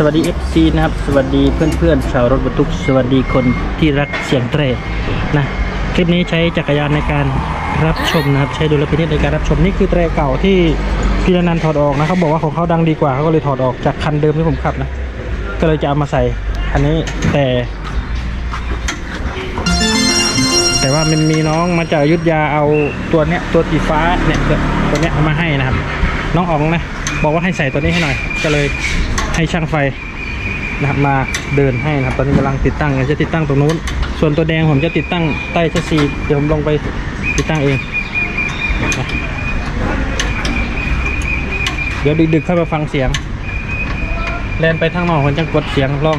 สวัสดี FC นะครับ สวัสดีเพื่อนๆชาวรถบรรทุก สวัสดีคนที่รักเสียงเตรนะ คลิปนี้ใช้จักรยานในการรับชมนะครับ ใช้ดุลพินิจในการรับชมนี่คือเตรเก่าที่พี่นันถอดออกนะเขาบอกว่าของเขาดังดีกว่าเขาก็เลยถอดออกจากคันเดิมที่ผมขับนะ ก็เลยจะเอามาใส่คันนี้แต่ แต่ว่ามันมีน้องมาจากยุทธยาเอาตัวเนี้ยตัวสีฟ้าเนี่ยตัวเนี้ยมาให้นะครับ น้องอ๋องนะ บอกว่าให้ใส่ตัวนี้ให้หน่อย ก็เลยให้ช่างไฟนะครับมาเดินให้นะครับ ตอนนี้กำลังติดตั้งจะติดตั้งตรงนู้น ส่วนตัวแดงผมจะติดตั้งใต้ชสซีเดี๋ยวผมลงไปติดตั้งเอง เดี๋ยวดึกๆเข้ามาฟังเสียง แลนไปทางนอกผมจะกดเสียงร้อง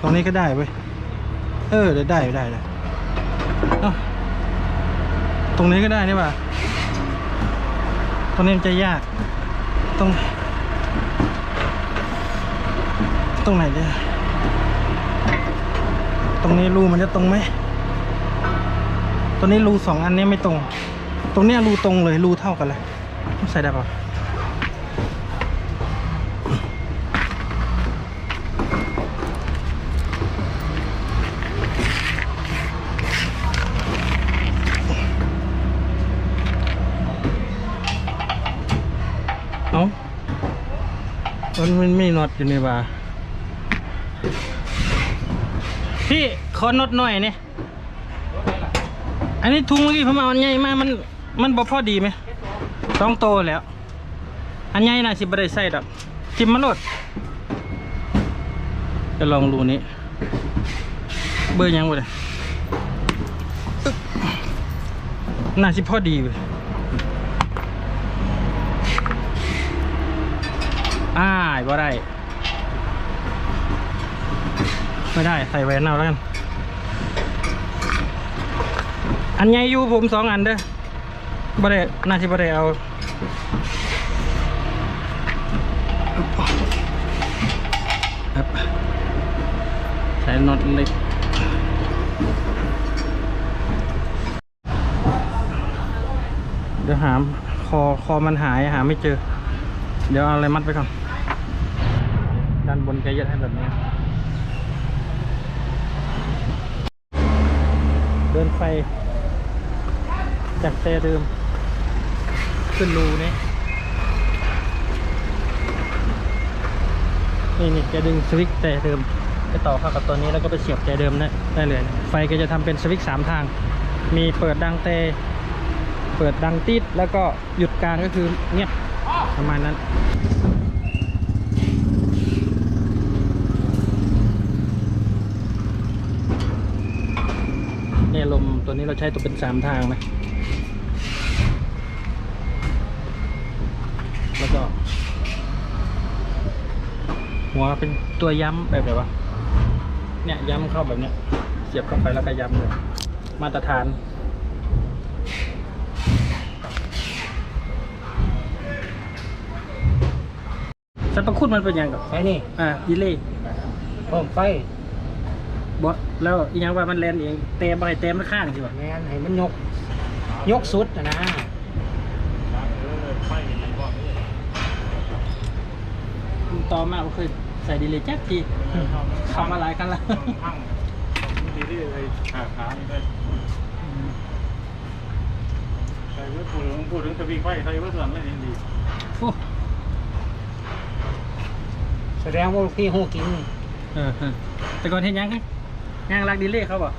ตรงนี้ก็ได้เว้ย เออได้ได้ได้เอ้าตรงนี้ก็ได้นี่ป่ะตรงนี้มันจะยาก ตรง ตรงไหนเนี่ยตรงนี้รูมันจะตรงไหมตรงนี้รูสองอันนี้ไม่ตรง ตรงนี้รูตรงเลยรูเท่ากันเลยใส่ได้ป่ะ มันมันไม่น็อตอยู่ในบาพี่ขอน็อตหน่อยเนี่ยอันนี้ทุงเมื่อกี้ผมเอาอันใหญ่มามันมันบ่พอดีไหมต้องโตแล้ว อันใหญ่น่ะสิบ่ได้ใส่ดอกจิ้มมาโลดจะลองรูนี้ เบอร์ยังบ่ได้น่าสิพอดีเว้ย อ้ายบ่ได้ไม่ได้ใส่แหวนเอาแล้วกัน อันใหญ่อยู่ผมสองอันเด้อบ่ได้น่าจะบ่ได้เอาใส่น็อตเล็กเดี๋ยวหามคอคอมันหายหาไม่เจอ เดี๋ยวเอาอะไรมัดไปก่อน ด้านบนแกยัดให้แบบนี้ เดินไฟ จากแต่เดิม ขึ้นรูนี้นี่นี่แกดึงสวิตช์แต่เดิมไปต่อเข้ากับตัวนี้แล้วก็ไปเสียบแต่เดิมได้ได้เลย ไฟก็จะทำเป็นสวิตช์สามทาง มีเปิดดังแต่เปิดดังติดแล้วก็หยุดกลางก็คือเงียบประมาณนั้น เนี่ยลม ตัวนี้เราใช้ตัวเป็นสามทางนะแล้วก็ หัวเป็นตัวย้ำแบบไหนวะเนี่ยย้ำเข้าแบบเนี้ยเสียบเข้าไปแล้วก็ย้ำเลยมาตรฐานสรรพคุณมันเป็นยังกับไฟนี่อ่าดีเลยเพิ่มไฟ บอแล้วอีกอย่างว่ามันแลนเองเตะบอยเตะมันข้างสิวะแมนให้มันยก ยกสุดนะนะต่อมาผมเคยใส่ดีเลยแจ๊กทีทำมาหลายครั้งแล้วดีที่เลยขาขานี่ได้ใส่เมื่อพูดถึงพูดถึงสวิงไฟใส่เมื่อส่วนไม่ดีดีโอ้แสดงว่าพี่หูกินเออเออแต่ก่อนเห็นยังไง ยางรักดีเลยเขาบอก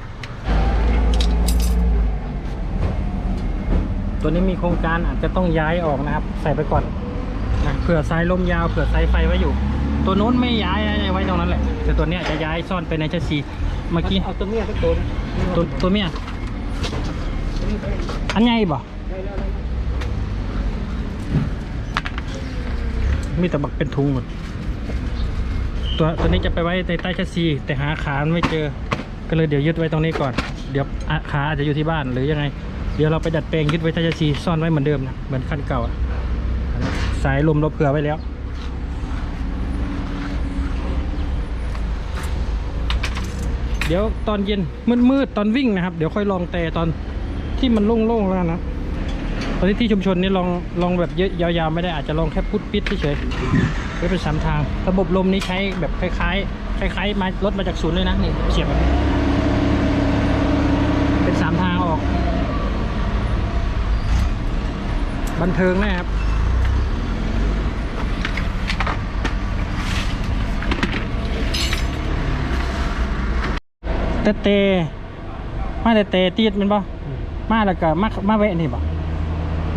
ตัวนี้มีโครงการอาจจะต้องย้ายออกนะครับ ใส่ไปก่อนนะเผื่อสายลมยาวเผื่อสายไฟไว้อยู่ ตัวนู้นไม่ย้ายไว้ตรงนั้นแหละแต่ตัวเนี้ยจะย้ายซ่อนไปในแชสซีเมื่อกี้เอาตัวเมียสักตัวนะตัวตัวเมียอันใหญ่บ่ได้แล้วได้แล้วมีแต่บักเป็นทุงหมดตัวตัวนี้จะไปไว้ในใต้แชสซีแต่หาขามันไม่เจอ ก็เลยเดี๋ยวยึดไว้ตรงนี้ก่อน เดี๋ยวอะขาอาจจะอยู่ที่บ้านหรือยังไง เดี๋ยวเราไปดัดแปลงยึดไว้ใต้แชสซีซ่อนไว้เหมือนเดิมนะเหมือนคันเก่าอะสายลมเราเผื่อไว้แล้วเดี๋ยวตอนเย็นมืดๆตอนวิ่งนะครับ เดี๋ยวค่อยลองแต่ตอนที่มันโล่งๆแล้วนะ ตอนนี้ที่ชุมชนนี่ลองลองแบบเยอะยาวๆไม่ได้อาจจะลองแค่พุทปิดเฉยๆไว้เป็นสามทาง ระบบลมนี้ใช้แบบคล้ายๆคล้ายๆมารถมาจากศูนย์เลยนะนี่เสียบแบบนี้สามทางออก บันเทิงนะครับแต่เตมาแต่เตตีดแมันปะมาแล้วก็มามาแวะนี่ปะ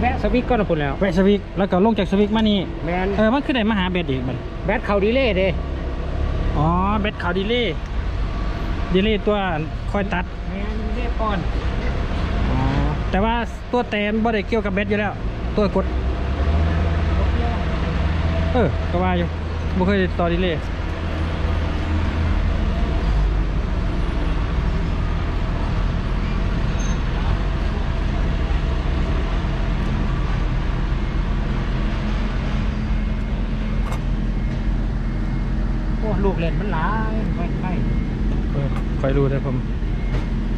แวะสวิกก็นะพุ่นแล้วแวะสวิกแล้วก็ลงจากสวิกมานี่แมนเออมันคือได้มาหาเบ็ดอีกมันแบตเขาดีเล่เด้อ๋อเบ็ดขาวดีเล่ดีเล่ตัวคอยตัดแมนดีเล่ก่อนอ๋อ แต่ว่าตัวเตนบ่ได้เกี่ยวกับเบ็ดอยู่แล้ว ตัวกด เออก็ว่าอยู่บ่เคยต่อดีเล่โอ้ลูกเล่นมันหลายไปไปเออคอยดูนะผม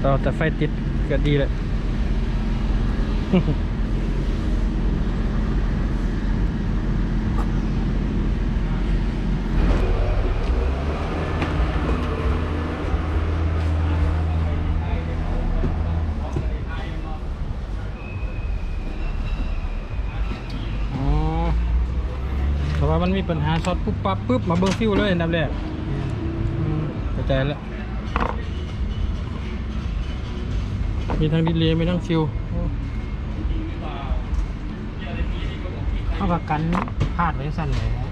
ต่อแต่ไฟติดก็ดีเลย ราะว่ามันมีปัญหาช็อตปุ๊บปั๊บปุ๊บมาเบิ้งฟิวเลยอันดับแรกอืมเข้าใจแล้ว มีทั้งดีเลย์มีทั้งฟิว เอากับกันพลาดไว้สั่นเลยนะ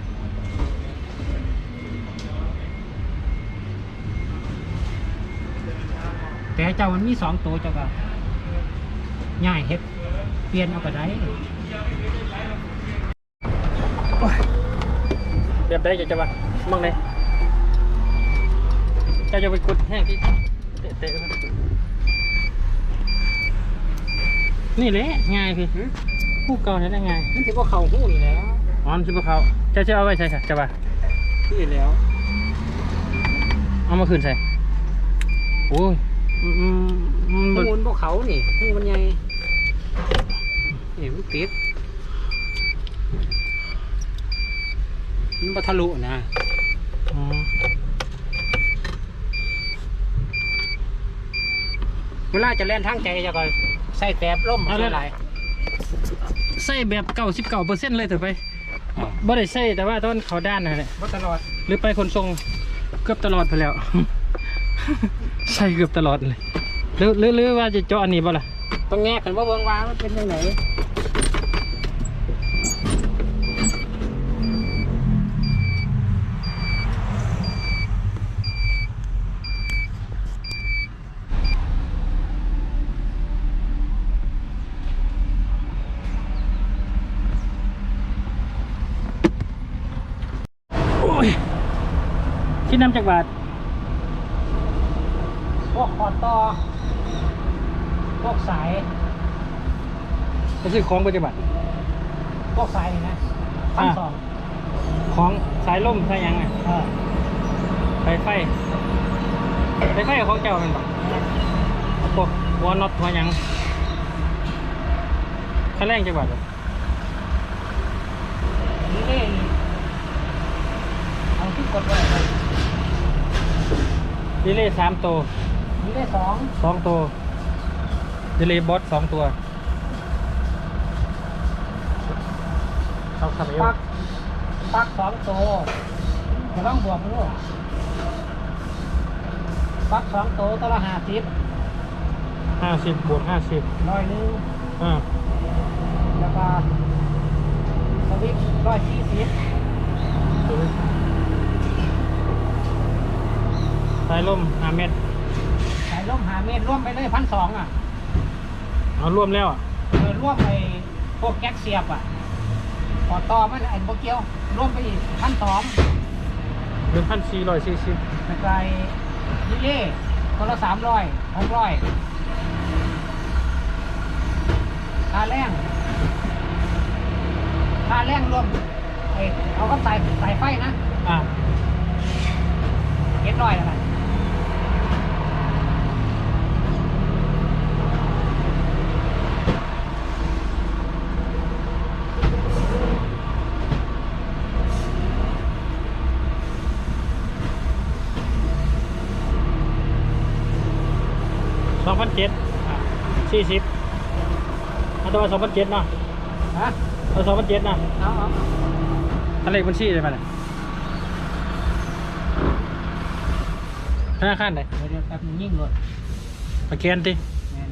แต่เจ้ามันมีสองตัวเจ้าก็ง่ายเฮ็ดเปลี่ยนเอาก็ได้แบบได้จะจะมามั่งเลยจะจะไปกดแห้งที่เตะเตะนนี่แหละง่ายพี่ ผู้เก่าเนี่ยได้ง่ายมันถือว่าเขาหู้นี่แหล้วอ๋อมันคือพวกเขาจะจะเอาไว้ใช่ค่ะจะป่ะคือแล้วเอามาคืนใส่โอ้ยอืมอืมอืมหูมันพวกเขานี่หูมันใหญ่นี่มันติดมันบทะลุนะอ๋อเวลาจะเล่นทางใจจะก็ใส่แตบล่มอะไร ใส่แบบเก่าสิบเก่าเปอร์เซ็นต์เลยเถอะไปบ่ได้ใส่แต่ว่าตอนเขาด้านนะเนี่ยบ่ตลอดหรือไปขนส่งเกือบตลอดไปแล้วใช่เกือบตลอดเลยหรือหรือหรือว่าจะเจาะอันนี้บ่ล่ะต้องแงกกันว่าเบิ่งว่ามันเป็นยังไง โอ้ยคิดน้ำ จากบาทพวกขอดต่อพวกสายไปซื้อของไปจากบาทพวกสายนี่นะพันสองของสายล่มสายหยังไงเออไฟไฟไฟไฟของเจ้าเป็นบ่พวกวอลน็อตหัวหยังค่าแรงจากบาทบ่นี่เล่นเอาที่กดไว้เลย ดีเลย์สามตัวนี่เล่สองสองตัวดีเลย์บอสสองตัวเขาขับเอวปักปักสองตัวจะต้องบวกมันลูกปักสองตัวตัวละห้าสิบห้าสิบบวกห้าสิบร้อยหนึงอ่าแล้วก็สวิตร้อยสี่สิบ สายล่มห้าเมตร สายลมหาเมตรร่วมไปเลยพันสองอะเอารวมแล้วอะเออร่วมไปพวกแก๊กเสียบอะขอต่อมันไอ้โบเกียวอรวมไปอีกพันสองหนึ่งพันสี่ร้อยสี่สิบแล้วก็ไอ้ดิเล่คนละสามร้อยหกร้อยค่าแรงค่าแรงรวมไอ้เอาก็สายสายไฟนะอ่าเจ็ดร้อยแล้วกัน สองพันเจ็ดสี่สิบเอาตัวสองพันเจ็ดเนาะฮะเอาสองพันเจ็ดนะเอาเอาเอาอันเลขบัญชีได้ไหมเนี่ยธนาคารไหนเดี๋ยวเดี๋ยวแป๊บนึงยิ่งรถสแกนดิแม่น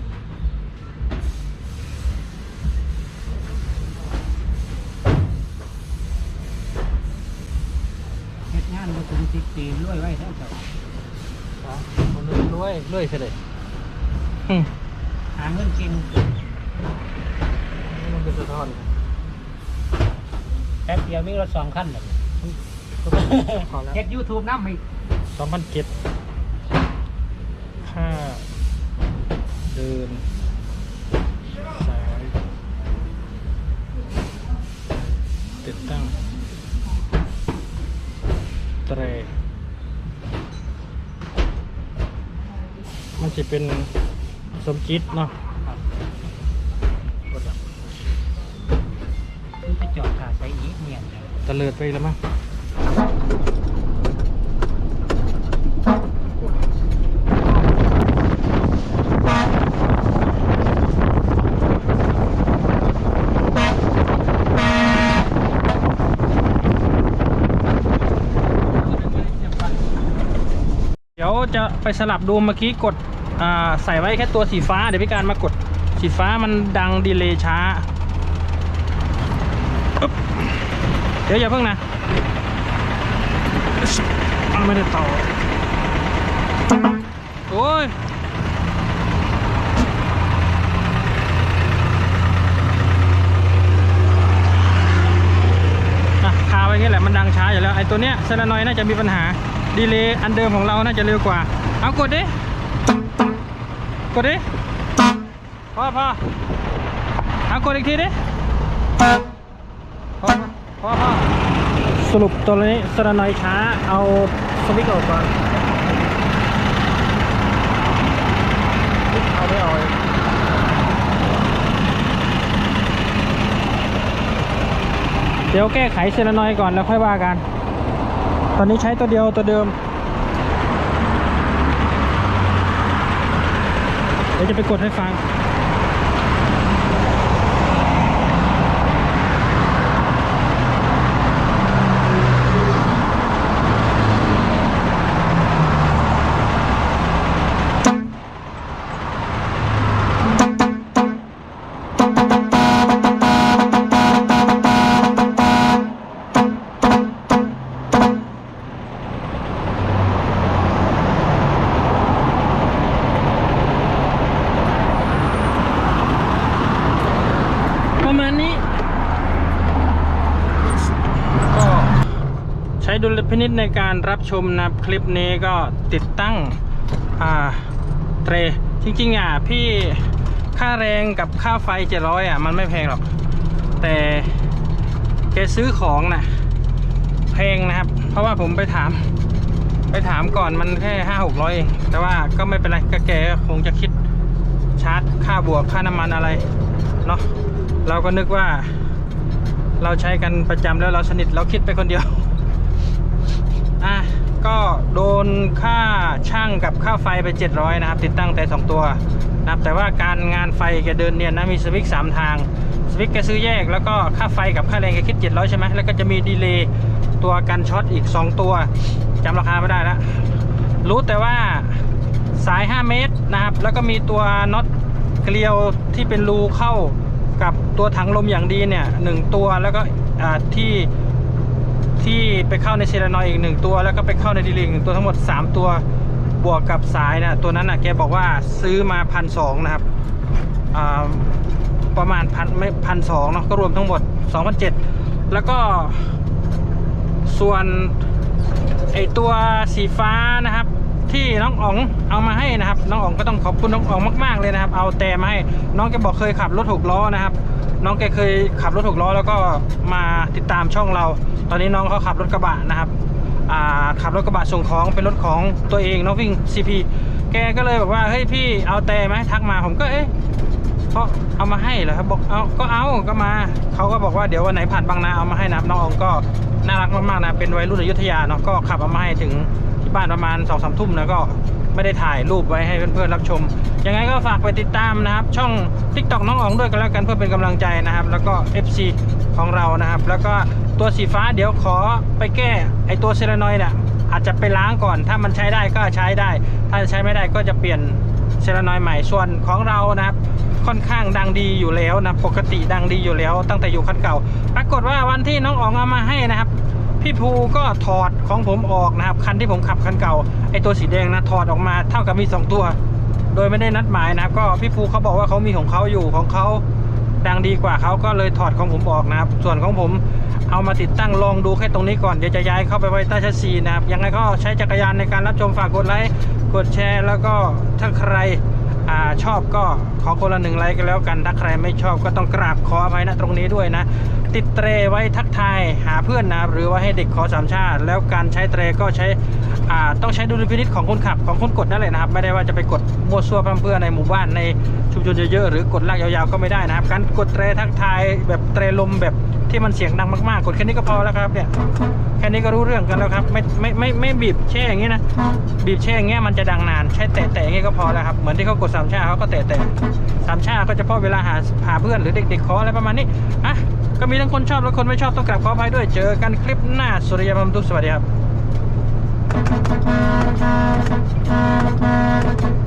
เฮ็ดงานมาถึงสิบปีรวยไว้แล้วเจ้าคนรวยรวยเฉยอืม หาเงินเก่งมันเป็นสะท้อนแป๊บเดียวมีรถสองคันเลยพอแล้วเฮ็ดยูทูบน้ำอีกสองพันเจ็ด จิตเนาะกดอะคือไปจอดขาใส่อีกเมียนเลยตะเลิดไปแล้วมั้งเดี๋ยวจะไปสลับดูเมื่อกี้กดอ่า ใส่ไว้แค่ตัวสีฟ้า เดี๋ยวพี่การมากดสีฟ้ามันดังดีเลย์ช้า เดี๋ยวอย่าเพิ่งนะไม่ได้ต่อ โอ้ยอะคาไว้งี้แหละมันดังช้าอยู่แล้วไอ้ตัวเนี้ยเซรานอยน่าจะมีปัญหา ดีเลย์อันเดิมของเราน่าจะเร็วกว่า เอากดดิ กดดิพอพอเอากดอีกทีดิพอพอพอสรุปตัวนี้สระนอยช้าเอาสวิตช์ออกก่อนเอาไม่เอาเลยเดี๋ยวแก้ไขเซรานอยก่อนแล้วค่อยว่ากัน ตอนนี้ใช้ตัวเดียวตัวเดิม ดี๋ยวจะไปกดให้ฟัง พินิษในการรับชมนะคลิปนี้ก็ติดตั้งอ่าเตรจริงๆอะพี่ค่าแรงกับค่าไฟ700อะมันไม่แพงหรอก แต่แกซื้อของนะแพงนะครับ เพราะว่าผมไปถาม ไปถามก่อนมันแค่ห้าหกร้อยเองแต่ว่าก็ไม่เป็นไรก็แกคงจะคิดชาร์จค่าบวกค่าน้ำมันอะไรเนาะเราก็นึกว่า เราใช้กันประจำแล้วเราสนิทเราคิดไปคนเดียว อะก็โดนค่าช่างกับค่าไฟไป 700 นะครับ ติดตั้งแต่ 2 ตัวนะครับแต่ว่าการงานไฟแกเดินเนี่ยนะมีสวิตช์3ทางสวิตช์แกซื้อแยกแล้วก็ค่าไฟกับค่าแรงแกคิด 700 ใช่ไหมแล้วก็จะมีดีเลย์ตัวกันช็อตอีก 2 ตัวจำราคาไม่ได้แล้วรู้แต่ว่าสาย 5 เมตรนะครับ แล้วก็มีตัวน็อตเกลียวที่เป็นรูเข้ากับตัวถังลมอย่างดีเนี่ยหนึ่งตัวแล้วก็ที่ ที่ไปเข้าในเซรานอยอีกหนึ่งตัว แล้วก็ไปเข้าในดีลิงหนึ่งตัวทั้งหมด 3 ตัวบวกกับสายนะตัวนั้นนะแกบอกว่าซื้อมาพันสองนะครับประมาณพันไม่พันสองเนาะก็รวมทั้งหมด2,007แล้วก็ส่วนไอตัวสีฟ้านะครับ ที่น้องอ๋องเอามาให้นะครับ น้องอ๋องก็ต้องขอบคุณน้องอ๋องมาก ๆเลยนะครับ เอาแต่มาให้น้องแกบอกเคยขับรถหกล้อนะครับ น้องแกเคยขับรถหกล้อแล้วก็มาติดตามช่องเรา ตอนนี้น้องเขาขับรถกระบะนะครับขับรถกระบะส่งของเป็นรถของตัวเองน้องวิ่ง CP แกก็เลยบอกว่าเฮ้ยพี่เอาแต่ไหมทักมาผมก็เอ๊ะเขาเอามาให้เหรอครับบอกเอาก็เอาก็มาเขาก็บอกว่าเดี๋ยววันไหนผ่านบางนาเอามาให้นับน้องอองก็น่ารักมากๆนะเป็นวัยรุ่นอยุธยาเนาะก็ขับเอามาให้ถึงที่บ้านประมาณสองสามทุ่มนะก็ ไม่ได้ถ่ายรูปไว้ให้เพื่อนๆรับชม ยังไงก็ฝากไปติดตามนะครับ ช่อง TikTok น้องอ๋องด้วยกันแล้วกันเพื่อเป็นกำลังใจนะครับ แล้วก็ FC ของเรานะครับ แล้วก็ตัวสีฟ้าเดี๋ยวขอไปแก้ไอตัวเซรานอยเนี่ยอาจจะไปล้างก่อน ถ้ามันใช้ได้ก็ใช้ได้ ถ้าใช้ไม่ได้ก็จะเปลี่ยนเซรานอยใหม่ส่วนของเรานะครับค่อนข้างดังดีอยู่แล้วนะปกติดังดีอยู่แล้ว ตั้งแต่อยู่คันเก่า ปรากฏว่าวันที่น้องอ๋องเอามาให้นะครับ พี่ภูก็ถอดของผมออกนะครับ คันที่ผมขับคันเก่าไอตัวสีแดงนะถอดออกมาเท่ากับมีสองตัว โดยไม่ได้นัดหมายนะครับ ก็พี่ภูเขาบอกว่าเขามีของเขาอยู่ของเขาดังดีกว่าเขาก็เลยถอดของผมออกนะครับ ส่วนของผมเอามาติดตั้งลองดูแค่ตรงนี้ก่อนเดี๋ยวจะย้ายเข้าไปไว้ใต้ชัสซีนะครับยังไงก็ใช้จักรยานในการรับชมฝากกดไลค์กดแชร์ แล้วก็ถ้าใคร อชอบก็ขอคนละหนึ่งไลค์กันแล้วกัน ถ้าใครไม่ชอบก็ต้องกราบขออภัยนะตรงนี้ด้วยนะ ติดเตรไว้ทักทายหาเพื่อนนะหรือว่าให้เด็กขอสามชาติ แล้วการใช้เตรก็ใช้ต้องใช้ดุลพินิจของคนขับของคนกดนั่นแหละนะครับ ไม่ได้ว่าจะไปกดมั่วซั่วเพื่อในหมู่บ้านในชุมชนเยอะๆหรือ กดลากยาวๆก็ไม่ได้นะครับ การกดเตรทักทายแบบเตรลมแบบ ที่มันเสียงดังมากๆกดแค่นี้ก็พอแล้วครับเนี่ยแค่นี้ก็รู้เรื่องกันแล้วครับ ไม่ไม่ไม่ไม่บีบแช่อย่างนี้นะบีบแช่อย่างเงี้ยมันจะดังนานใช้แตะๆอย่างงี้ก็พอแล้วครับเหมือนที่เขากดสามชาเขาก็แตะๆสามชาก็จะพอเวลาหาหาเพื่อนหรือเด็กๆขออะไรประมาณนี้อะก็มีทั้งคนชอบและคนไม่ชอบต้องกลับขออภัยด้วยเจอกันคลิปหน้าสุริยบัมทุกสวัสดีครับ